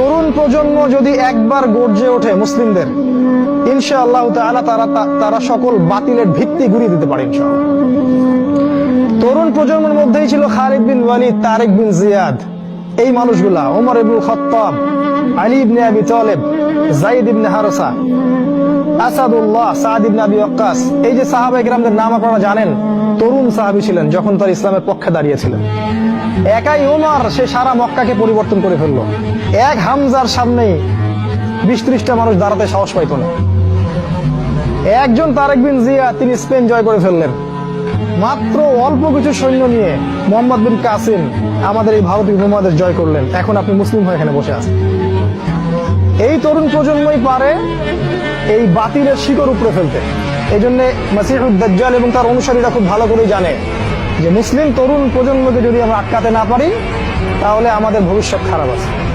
তরুণ প্রজন্ম যদি একবার গর্জে ওঠে মুসলিমদের, ইনশাআল্লাহ তাআলা তারা তারা সকল বাতিলের ভিত্তি ঘুরিয়ে দিতে পারে ইনশাআল্লাহ। তরুণ প্রজন্মের মধ্যেই ছিল খালিদ বিন ওয়ালিদ, তারেক বিন জিয়াদ, এই মানুষগুলা, ওমর ইবনুল খাত্তাব, আলী ইবনে তালেব জাইদ ইবনে হারসা, আসাদুল্লাহ, সাদ ইবনে আবি এই যে সাহাবা একরামদের নাম আপনারা জানেন তরুণ সাহাবী ছিলেন যখন তার ইসলামের পক্ষে দাঁড়িয়েছিলেন। একাই ওমর সে সারা মক্কাকে পরিবর্তন করে ফেলল। এক হামজার সামনেই বিশ ত্রিশটা মানুষ দাঁড়াতে সাহস পাইত না। একজন তারেক বিন জিয়া তিনি স্পেন জয় করে ফেললেন। মাত্র অল্প কিছু সৈন্য নিয়ে মোহাম্মদ বিন কাসিম আমাদের এই ভারতীয় উপমহাদেশ জয় করলেন। এখন আপনি মুসলিম হয়ে এখানে বসে আছেন। এই তরুণ প্রজন্মই পারে এই বাতিলের শিকড় উপরে ফেলতে। এই জন্য মাসিহুদ্দাল এবং তার অনুসারীরা খুব ভালো করেই জানে যে মুসলিম তরুণ প্রজন্মকে যদি আমরা আটকাতে না পারি, তাহলে আমাদের ভবিষ্যৎ খারাপ আছে।